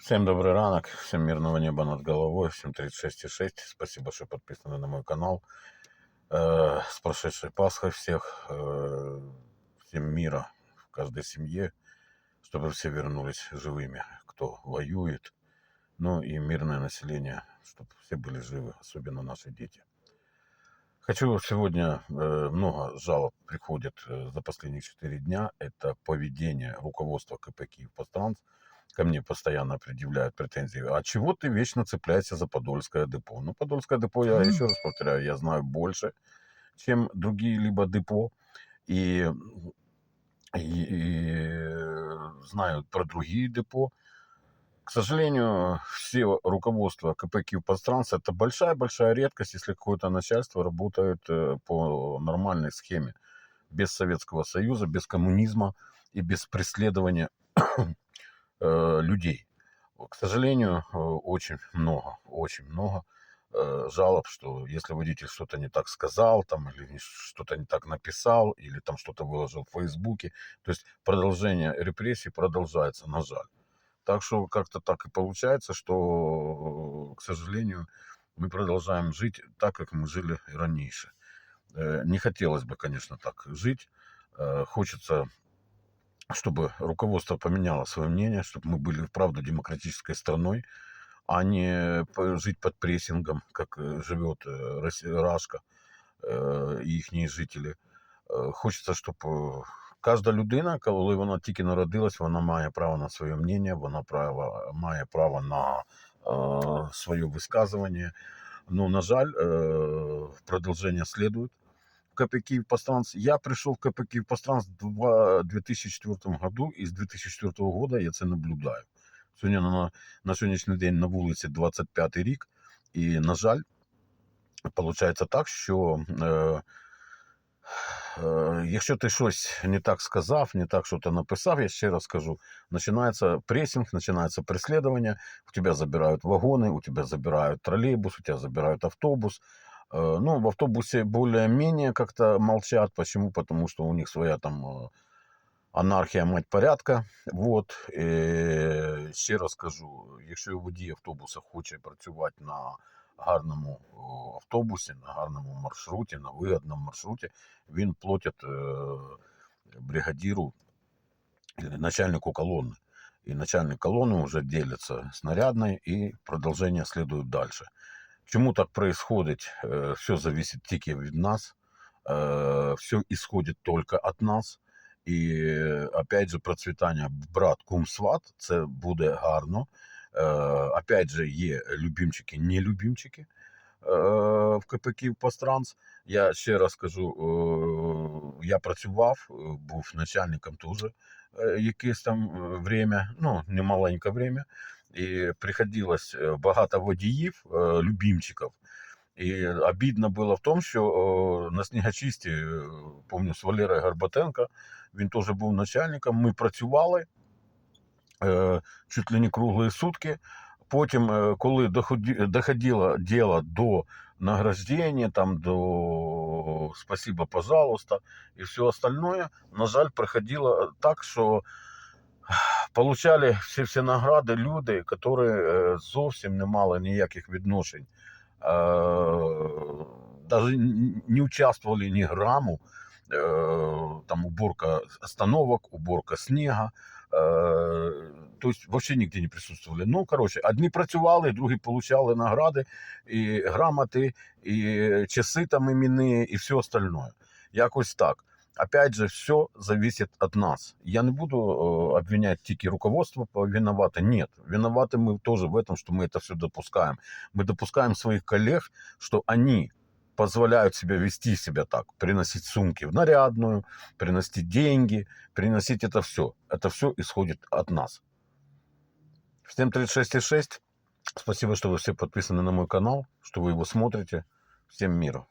Всем добрый ранок, всем мирного неба над головой, всем 36,6. Спасибо, что подписаны на мой канал. Э, с прошедшей Пасхой всех, э, всем мира в каждой семье, чтобы все вернулись живыми, кто воюет, ну и мирное население, чтобы все были живы, особенно наши дети. Хочу сегодня, э, много жалоб приходит за последние 4 дня, это поведение руководства КП «Киев Постранс», ко мне постоянно предъявляют претензии. А чего ты вечно цепляешься за Подольское депо? Ну, Подольское депо, я еще раз повторяю, я знаю больше, чем другие либо депо. И, и, и знаю про другие депо. К сожалению, все руководство КП Киевпространства это большая-большая редкость, если какое-то начальство работает э, по нормальной схеме. Без Советского Союза, без коммунизма и без преследования э, людей. К сожалению, э, очень много, очень много э, жалоб, что если водитель что-то не так сказал, там, или что-то не так написал, или там что-то выложил в Фейсбуке, то есть продолжение репрессий продолжается, на жаль. Так что как-то так и получается, что, к сожалению, мы продолжаем жить так, как мы жили раньше. Э, не хотелось бы, конечно, так жить. Э, хочется чтобы руководство поменяло свое мнение, чтобы мы были, вправду, демократической страной, а не жить под прессингом, как э, живет Рашка и их жителі. Хочеться, щоб кожна людина, коли вона тільки народилась, вона має право на своє мнення, вона право, має право на э, своє висказування. Ну, на жаль, э, продовження слідують. КП Киев. Я пришел в КП Киев Постранс в 2004 году, и с 2004 года я це наблюдаю. Сьогодні на, на сьогоднішній день на вулиці 25 рік, і, на жаль, виходить так, що е, е, якщо ти щось не так сказав, не так що-то написав, я ще раз скажу, починається пресінг, починається преслідування, у тебе забирають вагони, у тебе забирають тролейбус, у тебе забирають автобус, ну, в автобусе более-менее как-то молчат. Почему? Потому что у них своя там э, анархія, мать порядка. Вот. І ще раз кажу, якщо водій автобуса хоче працювати на гарному автобусі, на гарному маршруті, на вигідному маршруті, він платить бригадиру, начальнику колонны. И начальник колонны уже делится снарядной, и продолжение следует дальше. Чому так происходит? Э, Все зависит тільки від нас. Э, Все исходит только от нас. І опять же, процвітання брат кум сват це буде гарно. Э, опять же, є любимчики, не любимчики в КП Постранс. Я ще раз кажу, я працював, був начальником теж якесь там время, ну, не маленьке время. І приходилось багато водіїв, любимчиків. І обідно було в тому, що на снігочисті, пам'ятаю, з Валерою Горбатенко, він теж був начальником. Ми працювали чуть ли не круглі сутки. Потім, коли доходило діло до награждення, там, до спасибо, пожалуйста, і все остальное, на жаль, приходило так, що получали всі всі награди люди, які зовсім не мали ніяких відношень, навіть не участвовали ні граму, там уборка остановок, уборка снега, то есть вообще не присутствовали. Ну, короче, одні працювали, другі получали награди, і грамоти, і часи там іменні, і все остальное. Якось так. Опять же, все зависит от нас. Я не буду обвинять тики руководство виновато. Нет, виноваты мы тоже в этом, что мы это все допускаем. Мы допускаем своих коллег, что они позволяют себе вести себя так, приносить сумки в нарядную, приносить деньги, приносить это все. Это все исходит от нас. Всем 36,6. Спасибо, что вы все подписаны на мой канал, что вы его смотрите. Всем мира.